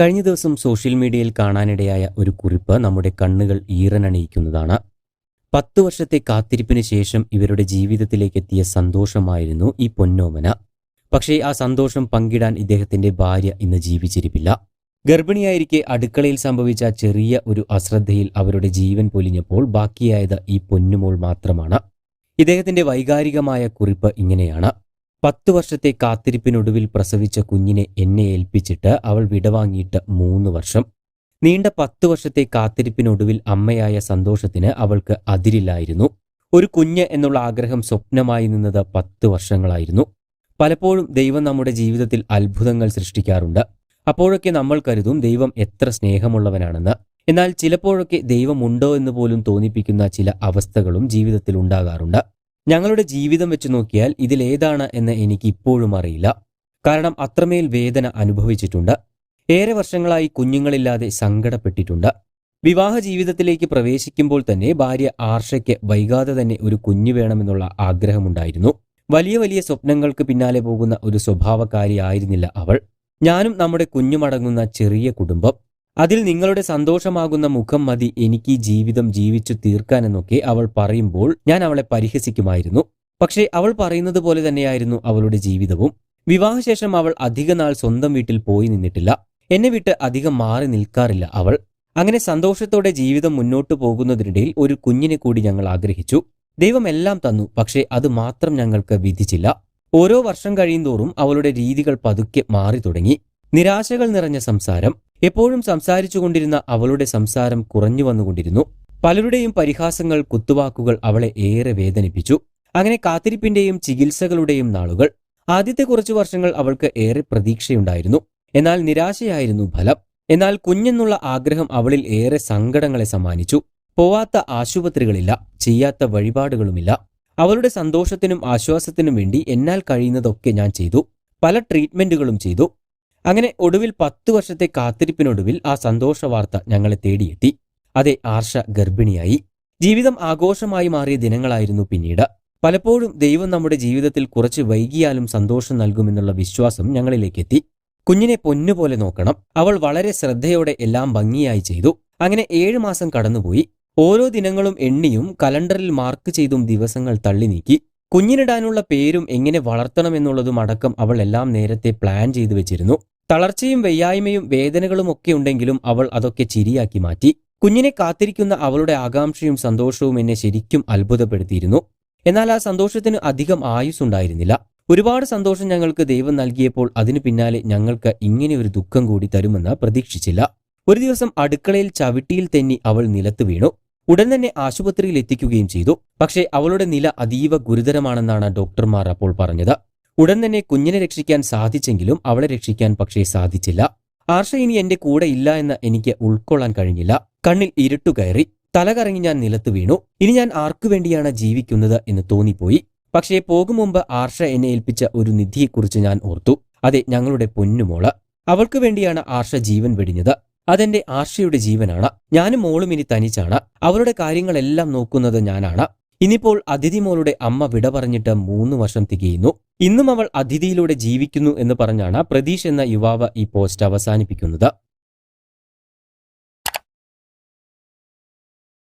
കഴിഞ്ഞ ദിവസം സോഷ്യൽ മീഡിയയിൽ കാണാനിടയായ ഒരു കുറിപ്പ് നമ്മുടെ കണ്ണുകൾ ഈറനണിയിക്കുന്നതാണ്. പത്ത് വർഷത്തെ കാത്തിരിപ്പിന് ശേഷം ഇവരുടെ ജീവിതത്തിലേക്ക് എത്തിയ സന്തോഷമായിരുന്നു ഈ പൊന്നോമന. പക്ഷേ ആ സന്തോഷം പങ്കിടാൻ ഇദ്ദേഹത്തിന്റെ ഭാര്യ ഇന്ന് ജീവിച്ചിരിപ്പില്ല. ഗർഭിണിയായിരിക്കെ അടുക്കളയിൽ സംഭവിച്ച ചെറിയ ഒരു അശ്രദ്ധയിൽ അവരുടെ ജീവൻ പൊലിഞ്ഞപ്പോൾ ബാക്കിയായത് ഈ പൊന്നുമോൾ മാത്രമാണ്. ഇദ്ദേഹത്തിന്റെ വൈകാരികമായ കുറിപ്പ് ഇങ്ങനെയാണ്. പത്തു വർഷത്തെ കാത്തിരിപ്പിനൊടുവിൽ പ്രസവിച്ച കുഞ്ഞിനെ എന്നെ ഏൽപ്പിച്ചിട്ട് അവൾ വിടവാങ്ങിയിട്ട് മൂന്ന് വർഷം. നീണ്ട പത്ത് വർഷത്തെ കാത്തിരിപ്പിനൊടുവിൽ അമ്മയായ സന്തോഷത്തിന് അവൾക്ക് അതിരില്ലായിരുന്നു. ഒരു കുഞ്ഞ് എന്നുള്ള ആഗ്രഹം സ്വപ്നമായി നിന്നത് പത്ത് വർഷങ്ങളായിരുന്നു. പലപ്പോഴും ദൈവം നമ്മുടെ ജീവിതത്തിൽ അത്ഭുതങ്ങൾ സൃഷ്ടിക്കാറുണ്ട്. അപ്പോഴൊക്കെ നമ്മൾ കരുതും ദൈവം എത്ര സ്നേഹമുള്ളവനാണെന്ന്. എന്നാൽ ചിലപ്പോഴൊക്കെ ദൈവമുണ്ടോ എന്ന് പോലും തോന്നിപ്പിക്കുന്ന ചില അവസ്ഥകളും ജീവിതത്തിൽ ഉണ്ടാകാറുണ്ട്. ഞങ്ങളുടെ ജീവിതം വെച്ച് നോക്കിയാൽ ഇതിലേതാണ് എന്ന് എനിക്ക് ഇപ്പോഴും അറിയില്ല. കാരണം അത്രമേൽ വേദന അനുഭവിച്ചിട്ടുണ്ട്. ഏറെ വർഷങ്ങളായി കുഞ്ഞുങ്ങളില്ലാതെ സങ്കടപ്പെട്ടിട്ടുണ്ട്. വിവാഹ ജീവിതത്തിലേക്ക് പ്രവേശിക്കുമ്പോൾ തന്നെ ഭാര്യ ആർഷയ്ക്ക് വൈകാതെ തന്നെ ഒരു കുഞ്ഞു വേണമെന്നുള്ള ആഗ്രഹമുണ്ടായിരുന്നു. വലിയ വലിയ സ്വപ്നങ്ങൾക്ക് പിന്നാലെ പോകുന്ന ഒരു സ്വഭാവക്കാരിയായിരുന്നില്ല അവൾ. ഞാനും നമ്മുടെ കുഞ്ഞുമടങ്ങുന്ന ചെറിയ കുടുംബം. അതിൽ നിങ്ങളുടെ സന്തോഷമാകുന്ന മുഖം മതി. എനിക്ക് ജീവിതം ജീവിച്ചു തീർക്കാനെന്നൊക്കെ അവൾ പറയുമ്പോൾ ഞാൻ അവളെ പരിഹസിക്കുമായിരുന്നു. പക്ഷേ അവൾ പറയുന്നത് പോലെ തന്നെയായിരുന്നു അവളുടെ ജീവിതവും. വിവാഹശേഷം അവൾ അധികനാൾ സ്വന്തം വീട്ടിൽ പോയി നിന്നിട്ടില്ല. എന്നെ വിട്ട് അധികം മാറി നിൽക്കാറില്ല അവൾ. അങ്ങനെ സന്തോഷത്തോടെ ജീവിതം മുന്നോട്ടു പോകുന്നതിനിടയിൽ ഒരു കുഞ്ഞിനെ കൂടി ഞങ്ങൾ ആഗ്രഹിച്ചു. ദൈവം എല്ലാം തന്നു പക്ഷേ അത് മാത്രം ഞങ്ങൾക്ക് വിധിച്ചില്ല. ഓരോ വർഷം കഴിയുന്തോറും അവളുടെ രീതികൾ പതുക്കെ മാറി തുടങ്ങി നിരാശകൾ നിറഞ്ഞ സംസാരം എപ്പോഴും സംസാരിച്ചുകൊണ്ടിരുന്ന അവളുടെ സംസാരം കുറഞ്ഞു വന്നുകൊണ്ടിരുന്നു. പലരുടെയും പരിഹാസങ്ങൾ കുത്തുവാക്കുകൾ അവളെ ഏറെ വേദനിപ്പിച്ചു. അങ്ങനെ കാത്തിരിപ്പിന്റെയും ചികിത്സകളുടെയും നാളുകൾ. ആദ്യത്തെ കുറച്ചു വർഷങ്ങൾ അവൾക്ക് ഏറെ പ്രതീക്ഷയുണ്ടായിരുന്നു. എന്നാൽ നിരാശയായിരുന്നു ഫലം. എന്നാൽ കുഞ്ഞെന്നുള്ള ആഗ്രഹം അവളിൽ ഏറെ സങ്കടങ്ങളെ സമ്മാനിച്ചു. പോവാത്ത ആശുപത്രികളില്ല ചെയ്യാത്ത വഴിപാടുകളുമില്ല. അവളുടെ സന്തോഷത്തിനും ആശ്വാസത്തിനും വേണ്ടി എന്നാൽ കഴിയുന്നതൊക്കെ ഞാൻ ചെയ്തു. പല ട്രീറ്റ്മെന്റുകളും ചെയ്തു. അങ്ങനെ ഒടുവിൽ പത്തു വർഷത്തെ കാത്തിരിപ്പിനൊടുവിൽ ആ സന്തോഷ വാർത്ത ഞങ്ങളെ തേടിയെത്തി. അതെ ആർഷ ഗർഭിണിയായി. ജീവിതം ആഘോഷമായി മാറിയ ദിനങ്ങളായിരുന്നു പിന്നീട്. പലപ്പോഴും ദൈവം നമ്മുടെ ജീവിതത്തിൽ കുറച്ച് വൈകിയാലും സന്തോഷം നൽകുമെന്നുള്ള വിശ്വാസം ഞങ്ങളിലേക്കെത്തി. കുഞ്ഞിനെ പൊന്നുപോലെ നോക്കണം. അവൾ വളരെ ശ്രദ്ധയോടെ എല്ലാം ഭംഗിയായി ചെയ്തു. അങ്ങനെ ഏഴ് മാസം കടന്നുപോയി. ഓരോ ദിനങ്ങളും എണ്ണിയും കലണ്ടറിൽ മാർക്ക് ചെയ്തും ദിവസങ്ങൾ തള്ളി നീക്കി. കുഞ്ഞിനിടാനുള്ള പേരും എങ്ങനെ വളർത്തണമെന്നുള്ളതും അടക്കം അവൾ എല്ലാം നേരത്തെ പ്ലാൻ ചെയ്തു വെച്ചിരുന്നു. തളർച്ചയും വെയ്യായ്മയും വേദനകളും ഒക്കെ ഉണ്ടെങ്കിലും അവൾ അതൊക്കെ ചിരിയാക്കി മാറ്റി. കുഞ്ഞിനെ കാത്തിരിക്കുന്ന അവളുടെ ആകാംക്ഷയും സന്തോഷവും എന്നെ ശരിക്കും അത്ഭുതപ്പെടുത്തിയിരുന്നു. എന്നാൽ ആ സന്തോഷത്തിന് അധികം ആയുസ്സുണ്ടായിരുന്നില്ല. ഒരുപാട് സന്തോഷം ഞങ്ങൾക്ക് ദൈവം നൽകിയപ്പോൾ അതിനു പിന്നാലെ ഞങ്ങൾക്ക് ഇങ്ങനെ ഒരു ദുഃഖം കൂടി തരുമെന്ന് പ്രതീക്ഷിച്ചില്ല. ഒരു ദിവസം അടുക്കളയിൽ ചവിട്ടിയിൽ തെന്നി അവൾ നിലത്ത് വീണു. ഉടൻ തന്നെ ആശുപത്രിയിൽ എത്തിക്കുകയും ചെയ്തു. പക്ഷേ അവളുടെ നില അതീവ ഗുരുതരമാണെന്നാണ് ഡോക്ടർമാർ അപ്പോൾ പറഞ്ഞത്. ഉടൻ തന്നെ കുഞ്ഞിനെ രക്ഷിക്കാൻ സാധിച്ചെങ്കിലും അവളെ രക്ഷിക്കാൻ പക്ഷേ സാധിച്ചില്ല. ആർഷ ഇനി എന്റെ കൂടെ ഇല്ല എന്ന് എനിക്ക് ഉൾക്കൊള്ളാൻ കഴിഞ്ഞില്ല. കണ്ണിൽ ഇരുട്ടു കയറി തലകറങ്ങി ഞാൻ നിലത്ത് വീണു. ഇനി ഞാൻ ആർക്കു വേണ്ടിയാണ് ജീവിക്കുന്നത് എന്ന് തോന്നിപ്പോയി. പക്ഷേ പോകും മുമ്പ് ആർഷ എന്നെ ഏൽപ്പിച്ച ഒരു നിധിയെക്കുറിച്ച് ഞാൻ ഓർത്തു. അതെ ഞങ്ങളുടെ പൊന്നുമോൾ. അവൾക്കു വേണ്ടിയാണ് ആർഷ ജീവൻ വെടിഞ്ഞത്. അതെന്റെ ആർഷയുടെ ജീവനാണ്. ഞാനും മോളും ഇനി തനിച്ചാണ്. അവരുടെ കാര്യങ്ങളെല്ലാം നോക്കുന്നത് ഞാനാണ്. ഇനിയിപ്പോൾ അതിഥി മോളുടെ അമ്മ വിട പറഞ്ഞിട്ട് മൂന്ന് വർഷം തികയുന്നു. ഇന്നും അവൾ അതിഥിയിലൂടെ ജീവിക്കുന്നു എന്ന് പറഞ്ഞാണ് പ്രതീഷ് എന്ന യുവാവ് ഈ പോസ്റ്റ് അവസാനിപ്പിക്കുന്നത്.